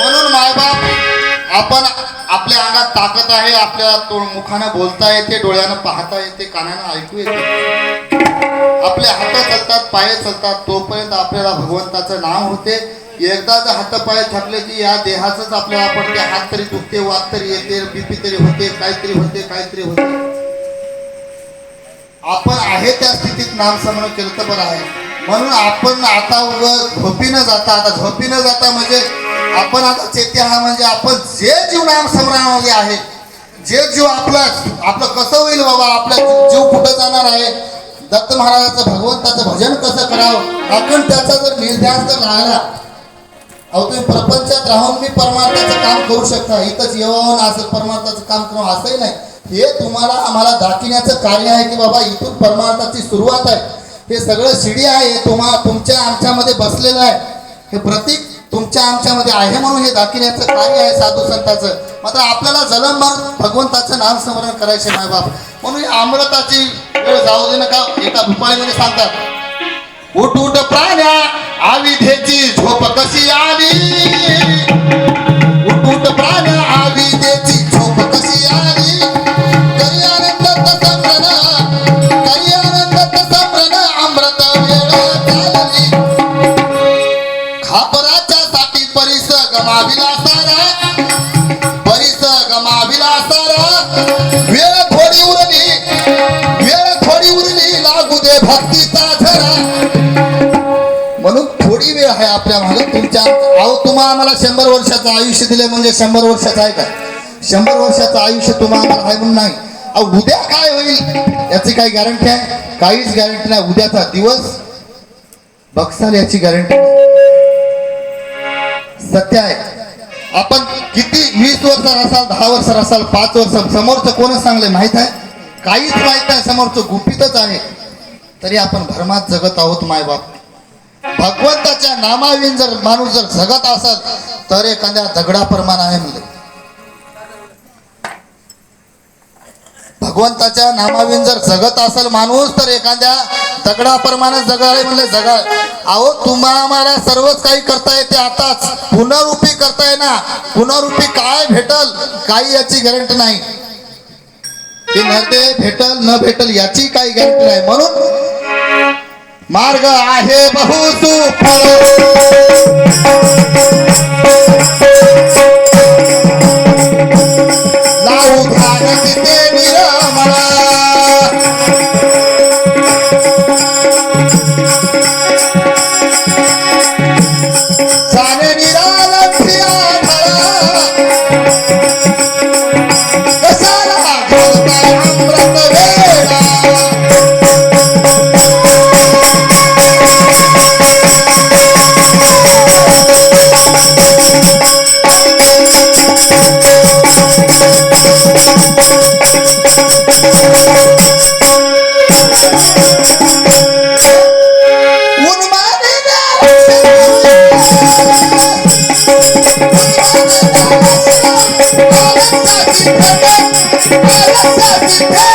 म्हणून मायबाप आपण आपल्या अंगात ताकद आहे आपल्या तो मुखानं बोलता येते डोळ्यानं पाहता येते कानानं ऐकू येते. आपले हात चालतात पाय चालतात तोपर्यंत आपल्याला भगवंताचं नाव होते. एकदा जर हात पाय थकले की या देहाचंच आपल्याला पडते हात तरी दुखते वात तरी येते बीपी तरी होते काहीतरी होते काहीतरी होते. आपण आहे त्या स्थितीत नामस्मरण केलं तर बरं आहे. म्हणून आपण आता झोपी न जाता आता झोपी न जाता म्हणजे आपण आता चेत्या हा म्हणजे आपण जे जीव नामस्मरणामध्ये आहे जे जीव आपला आपलं कसं होईल बाबा आपला जीव कुठं जाणार आहे? दत्त महाराजाचं भगवंताचं भजन कसं करावं? आपण त्याचा जर निर्ध्यास जर राहिला अहो तुम्ही प्रपंचात राहून मी परमार्थाचं काम करू शकता. इथंच येऊन असं परमार्थाचं काम करू असंही नाही. हे तुम्हाला आम्हाला दाखविण्याचं कार्य आहे की बाबा इथून परमार्थाची सुरुवात आहे. हे सगळं शिडी आहे तुम्हा तुमच्या आमच्यामध्ये बसलेलं आहे. हे प्रतीक तुमच्या आमच्यामध्ये आहे म्हणून हे दाखविण्याचं कार्य आहे साधू संताचं. मात्र आपल्याला जलम भगवंताचं नाम स्मरण करायचे नाही बाप म्हणून अमृताची वेळ जाऊ दे नका. एका भूपाळीमध्ये सांगतात उठ प्राण्या आविधेची झोप कशी आली? उठ प्राण्या आविधेची झोप कशी आली? करी करी अमृत वेळ खापराच्या साठी परिस गमाविला सारा परिस गमाविला सारा वेळ थोडी उरली दे भक्तीचा झरा म्हणून थोडी वेळ आहे आपल्या मागे. तुमच्या अहो तुम्हाला आम्हाला शंभर वर्षाचं आयुष्य दिले म्हणजे शंभर वर्षाचं आहे का? शंभर वर्षाचं आयुष्य तुम्हाला आहे म्हणून नाही. अहो उद्या काय होईल? याची काही गॅरंटी आहे? काहीच गॅरंटी नाही. उद्याचा दिवस बघसाल याची गॅरंटी सत्य आहे. आपण किती वीस वर्षात असाल दहा वर्षात असाल पाच वर्ष समोरचं कोण सांगले माहीत आहे? काहीच माहीत नाही. समोरचं गुपितच आहे. तरी आपण भरमात जगत आहोत मायबाप भगवंताच्या नामाविन जर माणूस जर जगत असत तर एखाद्या दगडाप्रमाण आहे म्हणजे भगवंताच्या नामाविन जर जगत असेल माणूस तर एखाद्या दगडाप्रमाणे जगाळे म्हणजे जगा अहो तुम्हाला आम्हाला सर्वच काही करता येते आताच. पुनरुपी करता ना पुनरुपी काय भेटल? काही याची गॅरंटी नाही. की नरदे भेटल न भेटल याची काही गॅरंटी नाही. म्हणून मार्ग आहे बहुसुफल लावू Hey!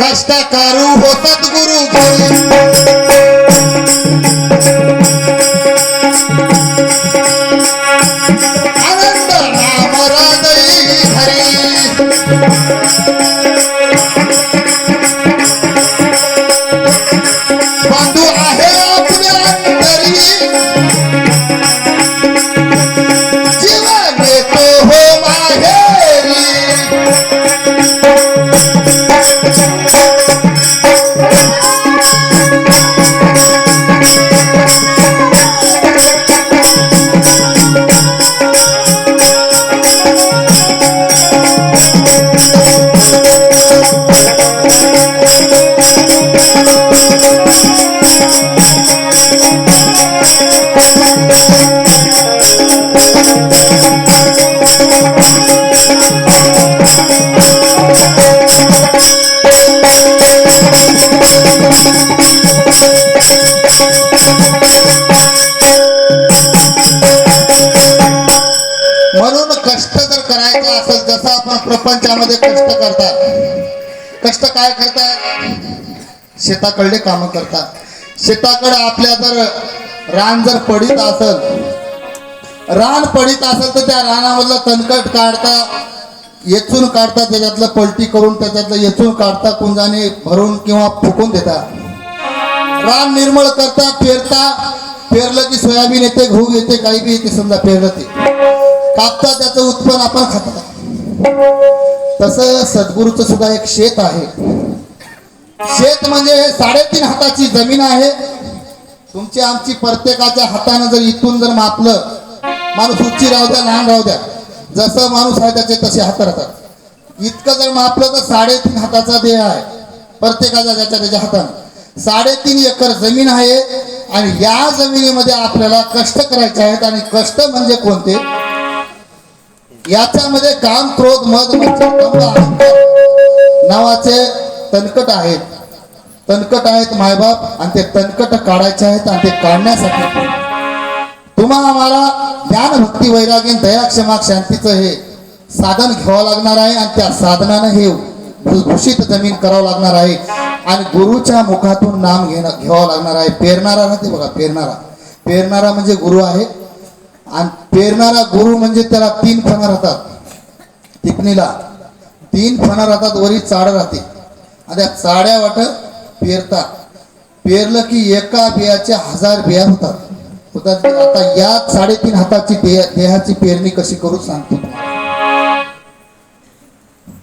কাজটা কারু जर असेल जसं आपण प्रपंचामध्ये कष्ट करतात. कष्ट काय करतात? शेताकडले काम करतात. शेताकडे आपल्या जर रान जर पडित असेल रान पडित असेल तर त्या रानामधलं तणकट काढता येचून काढता त्याच्यातलं पलटी करून त्याच्यातलं येचून काढता कुंजाने भरून किंवा फुकून देता. रान निर्मळ करता पेरता पेरलं की सोयाबीन येते गहू येते काही बी येते समजा पेरलं ते. कापता त्याचं उत्पन्न आपण खाता. तस सद्गुरूचं सुद्धा एक शेत आहे. शेत म्हणजे साडेतीन हाताची जमीन आहे. तुमची आमची प्रत्येकाच्या हातानं जर इथून जर मापलं माणूस उच्ची राहू द्या लहान राहू द्या. जसं माणूस आहे त्याचे तसे हात राहतात. इतकं जर मापलं तर साडेतीन हाताचा देह आहे. प्रत्येकाच्या ज्याच्या त्याच्या हातानं. साडेतीन एकर जमीन आहे आणि या जमिनीमध्ये आपल्याला कष्ट करायचे आहेत आणि कष्ट म्हणजे कोणते? याच्यामध्ये काम क्रोध मध नावाचे तणकट आहेत. तणकट आहेत मायबाप आणि ते तणकट काढायचे आहेत आणि ते काढण्यासाठी. तुम्हा आम्हाला ज्ञान भक्ती वैराग्य दया क्षमा शांतीचं हे साधन घ्यावं लागणार आहे आणि त्या साधनानं हे भूषित जमीन करावं लागणार आहे. आणि गुरुच्या मुखातून नाम घेणं घ्यावं लागणार आहे. पेरणारा ना ते बघा पेरणारा. पेरणारा म्हणजे गुरु आहे. आणि पेरणारा गुरु म्हणजे त्याला तीन फणं राहतात. टिपणीला. तीन फणं राहतात वरी चाड राहते. आणि त्या चाड्या वाट पेरतात. पेरलं की एका बियाचे हजार बिया होतात. होतात आता या साडेतीन हाताची देह देहाची पेरणी कशी करू सांगतो.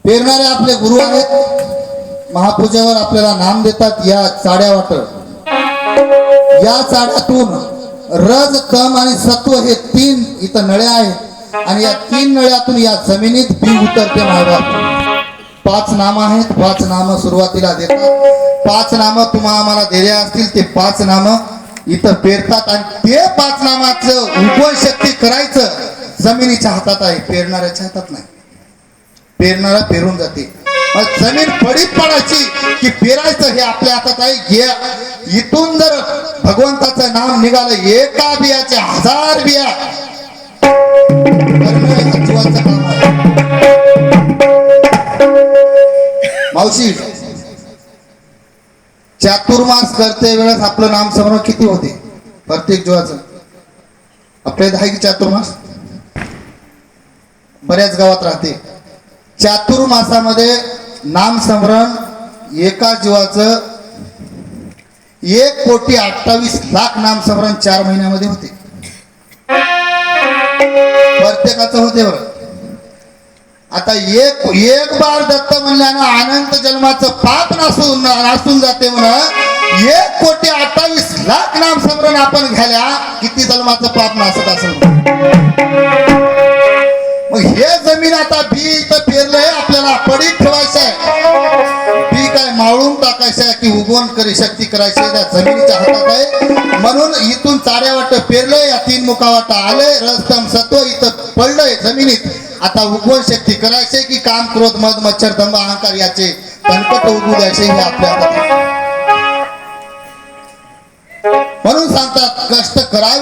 पेरणारे आपले गुरु आहेत. महापूजेवर आपल्याला नाम देतात या चाड्या वाट. या चाड्यातून रज तम आणि सत्व हे तीन इथं नळ्या आहेत. आणि या तीन नळ्यातून या जमिनीत बी उतरते महाराज पाच नाम आहेत पाच नाम सुरुवातीला देतात. पाच नाम तुम्हाला आम्हाला दिले असतील ते पाच नाम इथं पेरतात. आणि ते पाच नामाचं उगवण शक्ती करायचं जमिनीच्या हातात आहे. पेरणाऱ्याच्या हातात नाही. पेरणारा पेरून जाते. जमीन पडीत पडायची की फिरायचं हे आपल्या हातात आहे. घे. इथून जर भगवंताचं नाम निघालं एका बियाच्या हजार बिया. मावशी चातुर्मास करते वेळेस आपलं नाम समरण किती होते? प्रत्येक जीवाचं. आपल्या आहे की चातुर्मास? बऱ्याच गावात राहते. चातुर्मासामध्ये नामस्मरण एका जीवाचं एक कोटी अठ्ठावीस लाख नामस्मरण चार महिन्यामध्ये होते. प्रत्येकाचं होते बरं. आता एक एक बार दत्त म्हणल्यानं अनंत जन्माचं पाप नासून नासून जाते म्हणून एक कोटी अठ्ठावीस लाख नामस्मरण आपण घ्याल्या किती जन्माचं पाप नासत असेल? मग हे आता बी इथं पेरलंय आपल्याला पडीत ठेवायचं आहे बी काय मावळून टाकायचं आहे की उगवण करी शक्ती करायची त्या जमिनीच्या हातात आहे. म्हणून इथून चाऱ्या वाट पेरलंय या तीन मुखा वाटा आलंय रस्तम सत्व इथं पडलंय जमिनीत. आता उगवण शक्ती करायचे की काम क्रोध मध मच्छर दंभ अहंकार याचे कणकट उगू द्यायचे हे आपल्या हातात म्हणून सांगतात कष्ट करावे.